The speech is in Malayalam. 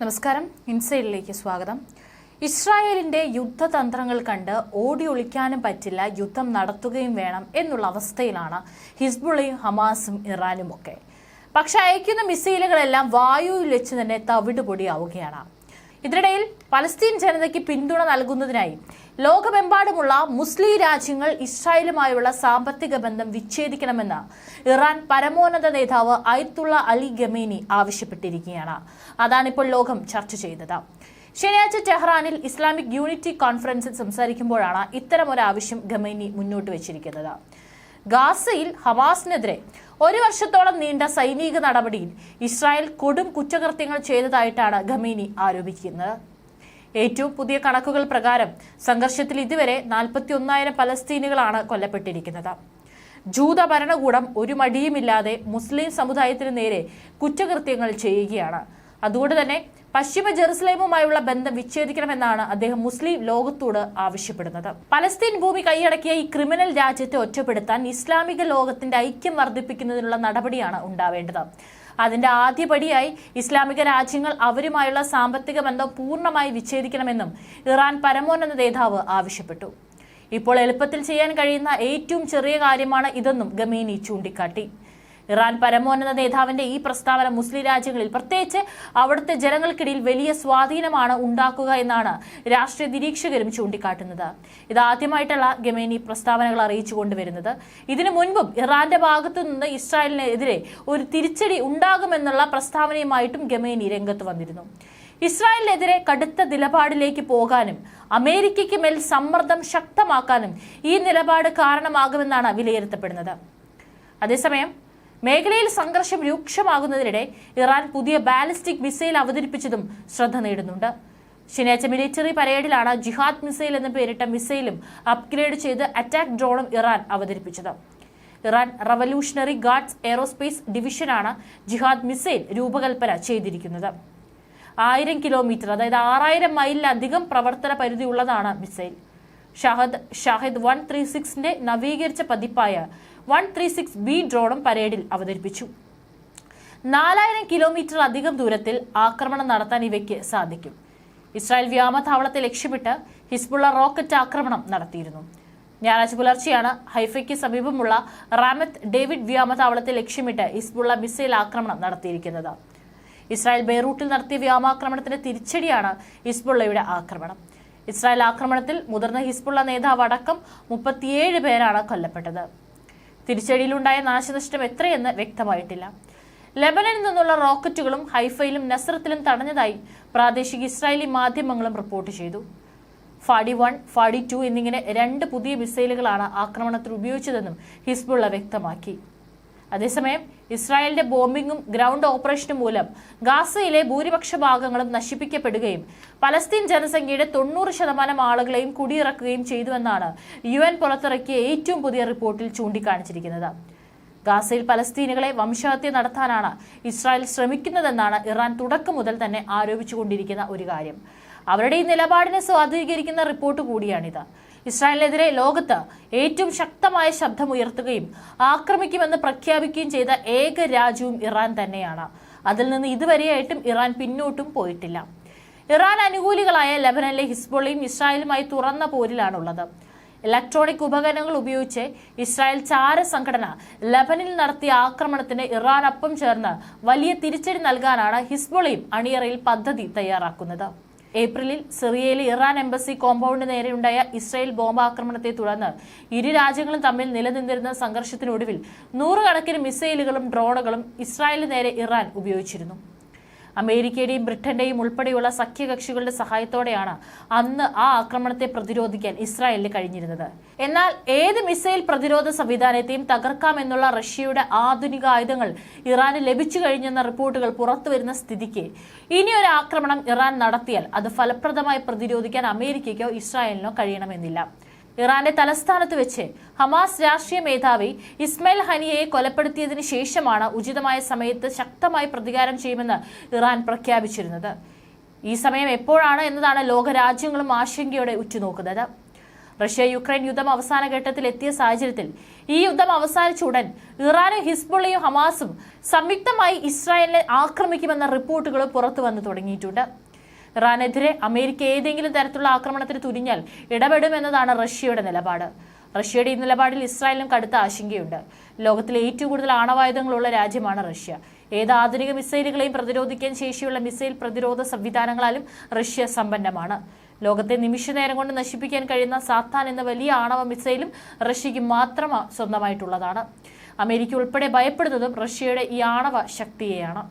നമസ്കാരം. ഇൻസൈഡിലേക്ക് സ്വാഗതം. ഇസ്രായേലിന്റെ യുദ്ധതന്ത്രങ്ങൾ കണ്ട് ഓടി ഒളിക്കാനും പറ്റില്ല യുദ്ധം നടത്തുകയും വേണം എന്നുള്ള അവസ്ഥയിലാണ് ഹിസ്ബുളയും ഹമാസും ഇറാനും ഒക്കെ പക്ഷെ അയക്കുന്ന മിസൈലുകളെല്ലാം വായുവിൽ വെച്ച് തന്നെ തവിടുപൊടിയാവുകയാണ്. ഇതിനിടയിൽ പലസ്തീൻ ജനതയ്ക്ക് പിന്തുണ നൽകുന്നതിനായി ലോകമെമ്പാടുമുള്ള മുസ്ലിം രാജ്യങ്ങൾ ഇസ്രായേലുമായുള്ള സാമ്പത്തിക ബന്ധം വിച്ഛേദിക്കണമെന്ന് ഇറാൻ പരമോന്നത നേതാവ് അയത്തുള്ള അലി ഗമേനി ആവശ്യപ്പെട്ടിരിക്കുകയാണ്. അതാണിപ്പോൾ ലോകം ചർച്ച ചെയ്തത്. ശനിയാഴ്ച ടെഹ്റാനിൽ ഇസ്ലാമിക് യൂണിറ്റി കോൺഫറൻസിൽ സംസാരിക്കുമ്പോഴാണ് ഒരു ആവശ്യം ഗമേനി മുന്നോട്ട് വെച്ചിരിക്കുന്നത്. ഗാസയിൽ ഹമാസിനെതിരെ ഒരു വർഷത്തോളം നീണ്ട സൈനിക നടപടിയിൽ ഇസ്രായേൽ കൊടും കുറ്റകൃത്യങ്ങൾ ചെയ്തതായിട്ടാണ് ഖമീനി ആരോപിക്കുന്നത്. ഏറ്റവും പുതിയ കണക്കുകൾ പ്രകാരം സംഘർഷത്തിൽ ഇതുവരെ നാൽപ്പത്തി ഒന്നായിരം പലസ്തീനുകളാണ് കൊല്ലപ്പെട്ടിരിക്കുന്നത്. ജൂത ഭരണകൂടം ഒരു മടിയുമില്ലാതെ മുസ്ലിം സമുദായത്തിന് നേരെ കുറ്റകൃത്യങ്ങൾ ചെയ്യുകയാണ്. അതുകൊണ്ട് തന്നെ പശ്ചിമ ജെറുസലേമുമായുള്ള ബന്ധം വിച്ഛേദിക്കണമെന്നാണ് അദ്ദേഹം മുസ്ലിം ലോകത്തോട് ആവശ്യപ്പെടുന്നത്. പലസ്തീൻ ഭൂമി കൈയടക്കിയ ഈ ക്രിമിനൽ രാജ്യത്തെ ഒറ്റപ്പെടുത്താൻ ഇസ്ലാമിക ലോകത്തിന്റെ ഐക്യം വർദ്ധിപ്പിക്കുന്നതിനുള്ള നടപടിയാണ് ഉണ്ടാവേണ്ടത്. അതിന്റെ ആദ്യപടിയായി ഇസ്ലാമിക രാജ്യങ്ങൾ അവരുമായുള്ള സാമ്പത്തിക ബന്ധം പൂർണമായി വിച്ഛേദിക്കണമെന്നും ഇറാൻ പരമോന്നത നേതാവ് ആവശ്യപ്പെട്ടു. ഇപ്പോൾ എളുപ്പത്തിൽ ചെയ്യാൻ കഴിയുന്ന ഏറ്റവും ചെറിയ കാര്യമാണ് ഇതെന്നും ഗമീനി ചൂണ്ടിക്കാട്ടി. ഇറാൻ പരമോന്നത നേതാവിന്റെ ഈ പ്രസ്താവന മുസ്ലിം രാജ്യങ്ങളിൽ പ്രത്യേകിച്ച് അവിടുത്തെ ജനങ്ങൾക്കിടയിൽ വലിയ സ്വാധീനമാണ് ഉണ്ടാക്കുക എന്നാണ് രാഷ്ട്രീയ നിരീക്ഷകരും ചൂണ്ടിക്കാട്ടുന്നത്. ഇതാദ്യമായിട്ടുള്ള ഗമേനി പ്രസ്താവനകൾ അറിയിച്ചു കൊണ്ടുവരുന്നത്. ഇതിനു മുൻപും ഇറാന്റെ ഭാഗത്തു നിന്ന് ഇസ്രായേലിനെതിരെ ഒരു തിരിച്ചടി ഉണ്ടാകുമെന്നുള്ള പ്രസ്താവനയുമായിട്ടും ഗമേനി രംഗത്ത് വന്നിരുന്നു. ഇസ്രായേലിനെതിരെ കടുത്ത നിലപാടിലേക്ക് പോകാനും അമേരിക്കയ്ക്ക് മേൽ സമ്മർദ്ദം ശക്തമാക്കാനും ഈ നിലപാട് കാരണമാകുമെന്നാണ് വിലയിരുത്തപ്പെടുന്നത്. അതേസമയം മേഖലയിൽ സംഘർഷം രൂക്ഷമാകുന്നതിനിടെ ഇറാൻ പുതിയ ബാലിസ്റ്റിക് മിസൈൽ അവതരിപ്പിച്ചതും ശ്രദ്ധ നേടുന്നുണ്ട്. ശനിയാഴ്ച മിലിറ്ററി പരേഡിലാണ് ജിഹാദ് മിസൈൽ എന്ന് പേരിട്ട മിസൈലും അപ്ഗ്രേഡ് ചെയ്ത് അറ്റാക്ക് ഡ്രോണും ഇറാൻ അവതരിപ്പിച്ചത്. ഇറാൻ റവല്യൂഷണറി ഗാർഡ്സ് എയറോസ്പേസ് ഡിവിഷനാണ് ജിഹാദ് മിസൈൽ രൂപകൽപ്പന ചെയ്തിരിക്കുന്നത്. ആയിരം കിലോമീറ്റർ അതായത് ആറായിരം മൈലിലധികം പ്രവർത്തന പരിധിയുള്ളതാണ് missile. Shahed Shahed one three സിക്സിന്റെ നവീകരിച്ച പതിപ്പായ വൺ ത്രീ സിക്സ് ബി ഡ്രോണും പരേഡിൽ അവതരിപ്പിച്ചു. നാലായിരം കിലോമീറ്റർ അധികം ദൂരത്തിൽ ആക്രമണം നടത്താൻ ഇവയ്ക്ക് സാധിക്കും. ഇസ്രായേൽ വ്യോമതാവളത്തെ ലക്ഷ്യമിട്ട് ഹിസ്ബുള്ള റോക്കറ്റ് ആക്രമണം നടത്തിയിരുന്നു. ഞായറാഴ്ച പുലർച്ചെയാണ് ഹൈഫയ്ക്ക് സമീപമുള്ള റാമത്ത് ഡേവിഡ് വ്യോമതാവളത്തെ ലക്ഷ്യമിട്ട് ഹിസ്ബുള്ള മിസൈൽ ആക്രമണം നടത്തിയിരിക്കുന്നത്. ഇസ്രായേൽ ബെയ്റൂട്ടിൽ നടത്തിയ വ്യോമാക്രമണത്തിന്റെ തിരിച്ചടിയാണ് ഹിസ്ബുള്ളയുടെ ആക്രമണം. ഇസ്രായേൽ ആക്രമണത്തിൽ മുതിർന്ന ഹിസ്ബുള്ള നേതാവ് അടക്കം മുപ്പത്തിയേഴ് പേരാണ് കൊല്ലപ്പെട്ടത്. തിരിച്ചടിയിലുണ്ടായ നാശനഷ്ടം എത്രയെന്ന് വ്യക്തമായിട്ടില്ല. ലെബനനിൽ നിന്നുള്ള റോക്കറ്റുകളും ഹൈഫയിലും നസ്രത്തിലും തടഞ്ഞതായി പ്രാദേശിക ഇസ്രായേലി മാധ്യമങ്ങളും റിപ്പോർട്ട് ചെയ്തു. ഫാഡി വൺ ഫാഡി ടു എന്നിങ്ങനെ രണ്ട് പുതിയ മിസൈലുകളാണ് ആക്രമണത്തിൽ ഉപയോഗിച്ചതെന്നും ഹിസ്ബുള്ള വ്യക്തമാക്കി. അതേസമയം ഇസ്രായേലിന്റെ ബോംബിങ്ങും ഗ്രൗണ്ട് ഓപ്പറേഷനും മൂലം ഗാസയിലെ ഭൂരിപക്ഷ ഭാഗങ്ങളും നശിപ്പിക്കപ്പെടുകയും പലസ്തീൻ ജനസംഖ്യയുടെ തൊണ്ണൂറ് ശതമാനം ആളുകളെയും കുടിയിറക്കുകയും ചെയ്തുവെന്നാണ് യു എൻ പുറത്തിറക്കിയ ഏറ്റവും പുതിയ റിപ്പോർട്ടിൽ ചൂണ്ടിക്കാണിച്ചിരിക്കുന്നത്. ഗാസയിൽ പലസ്തീനുകളെ വംശഹത്യ നടത്താനാണ് ഇസ്രായേൽ ശ്രമിക്കുന്നതെന്നാണ് ഇറാൻ തുടക്കം മുതൽ തന്നെ ആരോപിച്ചുകൊണ്ടിരിക്കുന്ന ഒരു കാര്യം. അവരുടെ ഈ നിലപാടിനെ സ്വാധീകരിക്കുന്ന റിപ്പോർട്ട് കൂടിയാണിത്. ഇസ്രായേലിനെതിരെ ലോകത്ത് ഏറ്റവും ശക്തമായ ശബ്ദം ഉയർത്തുകയും ആക്രമിക്കുമെന്ന് പ്രഖ്യാപിക്കുകയും ചെയ്ത ഏക രാജ്യവും ഇറാൻ തന്നെയാണ്. അതിൽ നിന്ന് ഇതുവരെയായിട്ടും ഇറാൻ പിന്നോട്ടും പോയിട്ടില്ല. ഇറാൻ അനുകൂലികളായ ലബനനിലെ ഹിസ്ബോളയും ഇസ്രായേലുമായി തുറന്ന പോരിലാണുള്ളത്. ഇലക്ട്രോണിക് ഉപകരണങ്ങൾ ഉപയോഗിച്ച് ഇസ്രായേൽ ചാര സംഘടന ലബനിൽ നടത്തിയ ആക്രമണത്തിന് ഇറാനൊപ്പം ചേർന്ന് വലിയ തിരിച്ചടി നൽകാനാണ് ഹിസ്ബോളയും അണിയറയിൽ പദ്ധതി തയ്യാറാക്കുന്നത്. ഏപ്രിലിൽ സിറിയയിലെ ഇറാൻ എംബസി കോമ്പൗണ്ട് നേരെയുണ്ടായ ഇസ്രായേൽ ബോംബാക്രമണത്തെ തുടർന്ന് ഇരു രാജ്യങ്ങളും തമ്മിൽ നിലനിന്നിരുന്ന സംഘർഷത്തിനൊടുവിൽ നൂറുകണക്കിന് മിസൈലുകളും ഡ്രോണുകളും ഇസ്രായേലിന് നേരെ ഇറാൻ ഉപയോഗിച്ചിരുന്നു. അമേരിക്കയുടെയും ബ്രിട്ടന്റെയും ഉൾപ്പെടെയുള്ള സഖ്യകക്ഷികളുടെ സഹായത്തോടെയാണ് അന്ന് ആ ആക്രമണത്തെ പ്രതിരോധിക്കാൻ ഇസ്രായേലിന് കഴിഞ്ഞിരുന്നത്. എന്നാൽ ഏത് മിസൈൽ പ്രതിരോധ സംവിധാനത്തെയും തകർക്കാമെന്നുള്ള റഷ്യയുടെ ആധുനിക ആയുധങ്ങൾ ഇറാന് ലഭിച്ചു കഴിഞ്ഞെന്ന റിപ്പോർട്ടുകൾ പുറത്തുവരുന്ന സ്ഥിതിക്ക് ഇനിയൊരു ആക്രമണം ഇറാൻ നടത്തിയാൽ അത് ഫലപ്രദമായി പ്രതിരോധിക്കാൻ അമേരിക്കയ്ക്കോ ഇസ്രായേലിനോ കഴിയണമെന്നില്ല. ഇറാന്റെ തലസ്ഥാനത്ത് വെച്ച് ഹമാസ് രാഷ്ട്രീയ മേധാവി ഇസ്മയിൽ ഹനിയെ കൊലപ്പെടുത്തിയതിനു ശേഷമാണ് ഉചിതമായ സമയത്ത് ശക്തമായി പ്രതികാരം ചെയ്യുമെന്ന് ഇറാൻ പ്രഖ്യാപിച്ചിരുന്നത്. ഈ സമയം എപ്പോഴാണ് എന്നതാണ് ലോകരാജ്യങ്ങളും ആശങ്കയോടെ ഉറ്റുനോക്കുന്നത്. റഷ്യ യുക്രൈൻ യുദ്ധം അവസാന ഘട്ടത്തിൽ എത്തിയ സാഹചര്യത്തിൽ ഈ യുദ്ധം അവസാനിച്ച ഉടൻ ഇറാനും ഹിസ്ബുള്ളയും ഹമാസും സംയുക്തമായി ഇസ്രായേലിനെ ആക്രമിക്കുമെന്ന റിപ്പോർട്ടുകൾ പുറത്തു വന്നു തുടങ്ങിയിട്ടുണ്ട്. ഇറാനെതിരെ അമേരിക്ക ഏതെങ്കിലും തരത്തിലുള്ള ആക്രമണത്തിന് തുനിഞ്ഞാൽ ഇടപെടുമെന്നതാണ് റഷ്യയുടെ നിലപാട്. റഷ്യയുടെ ഈ നിലപാടിൽ ഇസ്രായേലിനും കടുത്ത ആശങ്കയുണ്ട്. ലോകത്തിലെ ഏറ്റവും കൂടുതൽ ആണവായുധങ്ങളുള്ള രാജ്യമാണ് റഷ്യ. ഏത് ആധുനിക മിസൈലുകളെയും പ്രതിരോധിക്കാൻ ശേഷിയുള്ള മിസൈൽ പ്രതിരോധ സംവിധാനങ്ങളാലും റഷ്യ സമ്പന്നമാണ്. ലോകത്തെ നിമിഷ നേരം കൊണ്ട് നശിപ്പിക്കാൻ കഴിയുന്ന സാത്താൻ എന്ന വലിയ ആണവ മിസൈലും റഷ്യയ്ക്ക് മാത്രം സ്വന്തമായിട്ടുള്ളതാണ്. അമേരിക്ക ഉൾപ്പെടെ ഭയപ്പെടുന്നതും റഷ്യയുടെ ഈ ആണവ ശക്തിയെയാണ്.